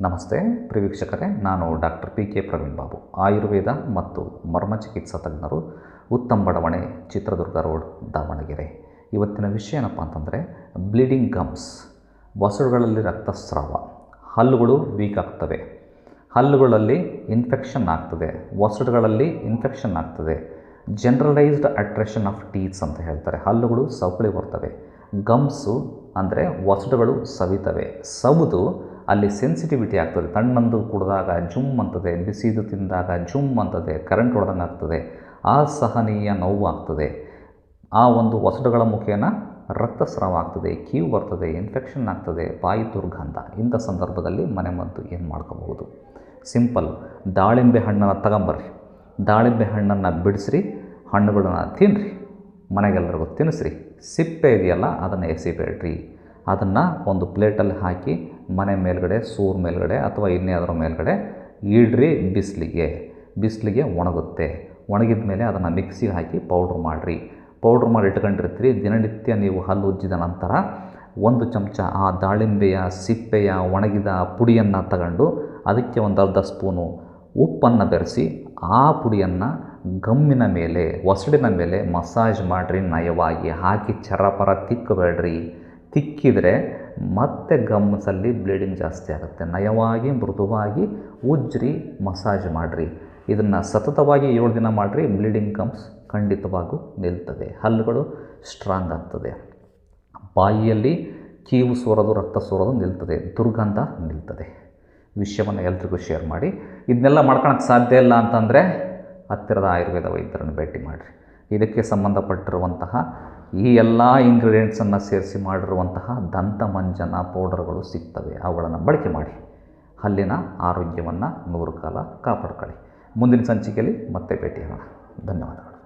ನಮಸ್ತೆ, ಪ್ರಿವೀಕ್ಷಕರೇ, ನಾನು doctor P K Praveen Babu, Ayurveda ಮತ್ತು ಮರ್ಮ ಚಿಕಿತ್ಸಾ ತಜ್ಞರು ಉತ್ತಮ ಬಡಾವಣೆ, ಚಿತ್ರದುರ್ಗ ರೋಡ್, ದಾವಣಗೆರೆ. ಇವತ್ತಿನ ವಿಷಯ ಏನಪ್ಪ ಅಂತಂದರೆ ಬ್ಲೀಡಿಂಗ್ ಗಮ್ಸ್ ಬಸಳುಗಳಲ್ಲಿ ರಕ್ತಸ್ರಾವ, ಹಲ್ಲುಗಳು ವೀಕ್ ಆಗ್ತವೆ. ಹಲ್ಲುಗಳಲ್ಲಿ ಇನ್ಫೆಕ್ಷನ್ ಆಗ್ತದೆ ಒಸಡುಗಳಲ್ಲಿ ಇನ್ಫೆಕ್ಷನ್ ಆಗ್ತದೆ. ಜನರಲೈಸ್ಡ್ ಅಟ್ರೆಷನ್ ಆಫ್ ಟೀತ್ಸ್ ಅಂತ ಹೇಳ್ತಾರೆ, ಹಲ್ಲುಗಳು ಸವಕಳಿ ಬರ್ತವೆ. ಗಮ್ಸು ಅಂದರೆ ಒಸಡುಗಳು ಸವಿತವೆ. ಸವಿದು ಅಲ್ಲಿ ಸೆನ್ಸಿಟಿವಿಟಿ ಆಗ್ತದೆ. ತಣ್ಣಂದು ಕುಡಿದಾಗ ಜುಮ್ ಅಂತದೆ, ಬಿಸಿದು ತಿಂದಾಗ ಜುಮ್ ಅಂತದೆ ಕರೆಂಟ್ ಹೊಡೆದಂಗೆ ಆಗ್ತದೆ. ಅಸಹನೀಯ ನೋವು ಆಗ್ತದೆ. ಆ ಒಂದು ಒಸಡುಗಳ ಮುಖೇನ ರಕ್ತಸ್ರಾವ ಆಗ್ತದೆ ಕ್ಯೂ ಬರ್ತದೆ ಇನ್ಫೆಕ್ಷನ್ ಆಗ್ತದೆ, ಬಾಯಿ ದುರ್ಗಂಧ. ಇಂಥ ಸಂದರ್ಭದಲ್ಲಿ ಮನೆಮದ್ದು ಏನು ಮಾಡ್ಕೋಬಹುದು? ಸಿಂಪಲ್ ದಾಳಿಂಬೆ ಹಣ್ಣನ್ನು ತಗೊಂಬರ್ರಿ. ದಾಳಿಂಬೆ ಹಣ್ಣನ್ನು ಬಿಡಿಸ್ರಿ, ಹಣ್ಣುಗಳನ್ನು ತಿನ್ನಿರಿ ಮನೆಗೆಲ್ಲರಿಗೂ ತಿನ್ನಿಸ್ರಿ ಸಿಪ್ಪೆ ಇದೆಯಲ್ಲ, ಅದನ್ನು ಎಸಿಬೇಡ್ರಿ. ಅದನ್ನು ಒಂದು ಪ್ಲೇಟಲ್ಲಿ ಹಾಕಿ ಮನೆ ಮೇಲ್ಗಡೆ, ಸೂರ್ ಮೇಲ್ಗಡೆ ಅಥವಾ ಇನ್ನೇ ಮೇಲ್ಗಡೆ ಇಡ್ರಿ ಬಿಸಿಲಿಗೆ. ಬಿಸಿಲಿಗೆ ಒಣಗುತ್ತೆ. ಒಣಗಿದ ಮೇಲೆ ಅದನ್ನು ಮಿಕ್ಸಿಗೆ ಹಾಕಿ ಪೌಡ್ರ್ ಮಾಡಿರಿ. ಪೌಡ್ರ್ ಮಾಡಿ ಇಟ್ಕೊಂಡಿರ್ತೀರಿ. ದಿನನಿತ್ಯ ನೀವು ಹಲ್ಲು ಉಜ್ಜಿದ ನಂತರ ಒಂದು ಚಮಚ ಆ ದಾಳಿಂಬೆಯ, ಸಿಪ್ಪೆಯ, ಒಣಗಿದ ಪುಡಿಯನ್ನು ತಗೊಂಡು ಅದಕ್ಕೆ ಒಂದು ಅರ್ಧ ಸ್ಪೂನು ಉಪ್ಪನ್ನು ಬೆರೆಸಿ ಆ ಪುಡಿಯನ್ನು ಗಮ್ಮಿನ ಮೇಲೆ, ಒಸಡಿನ ಮೇಲೆ ಮಸಾಜ್ ಮಾಡಿರಿ. ನಯವಾಗಿ ಹಾಕಿ ಚರಪರ ತಿಕ್ಕಬೇಡ್ರಿ. ತಿಕ್ಕಿದರೆ ಮತ್ತೆ ಗಮ್ಸಲ್ಲಿ ಬ್ಲೀಡಿಂಗ್ ಜಾಸ್ತಿ ಆಗುತ್ತೆ. ನಯವಾಗಿ, ಮೃದುವಾಗಿ ಉಜ್ಜ್ರಿ ಮಸಾಜ್ ಮಾಡಿರಿ. ಇದನ್ನು ಸತತವಾಗಿ ಏಳು ದಿನ ಮಾಡಿರಿ ಬ್ಲೀಡಿಂಗ್ ಗಮ್ಸ್ ಖಂಡಿತವಾಗೂ ನಿಲ್ತದೆ. ಹಲ್ಲುಗಳು ಸ್ಟ್ರಾಂಗ್ ಆಗ್ತದೆ. ಬಾಯಿಯಲ್ಲಿ ಕೀವು ಸೋರೋದು, ರಕ್ತ ಸೋರೋದು ನಿಲ್ತದೆ. ದುರ್ಗಂಧ ನಿಲ್ತದೆ. ವಿಷಯವನ್ನು ಎಲ್ರಿಗೂ ಶೇರ್ ಮಾಡಿ. ಇದನ್ನೆಲ್ಲ ಮಾಡ್ಕೊಳಕ್ಕೆ ಸಾಧ್ಯ ಇಲ್ಲ ಅಂತಂದರೆ ಹತ್ತಿರದ ಆಯುರ್ವೇದ ವೈದ್ಯರನ್ನು ಭೇಟಿ ಮಾಡಿರಿ. ಇದಕ್ಕೆ ಸಂಬಂಧಪಟ್ಟಿರುವಂತಹ ಈ ಎಲ್ಲ ಇಂಗ್ರೀಡಿಯೆಂಟ್ಸನ್ನು ಸೇರಿಸಿ ಮಾಡಿರುವಂತಹ ದಂತಮಂಜನ ಪೌಡರ್ಗಳು ಸಿಗ್ತವೆ. ಅವುಗಳನ್ನು ಬಳಕೆ ಮಾಡಿ. ಹಲ್ಲಿನ ಆರೋಗ್ಯವನ್ನು ನೂರು ಕಾಲ ಕಾಪಾಡ್ಕೊಳ್ಳಿ. ಮುಂದಿನ ಸಂಚಿಕೆಯಲ್ಲಿ ಮತ್ತೆ ಭೇಟಿಯಾಗೋಣ ಧನ್ಯವಾದಗಳು.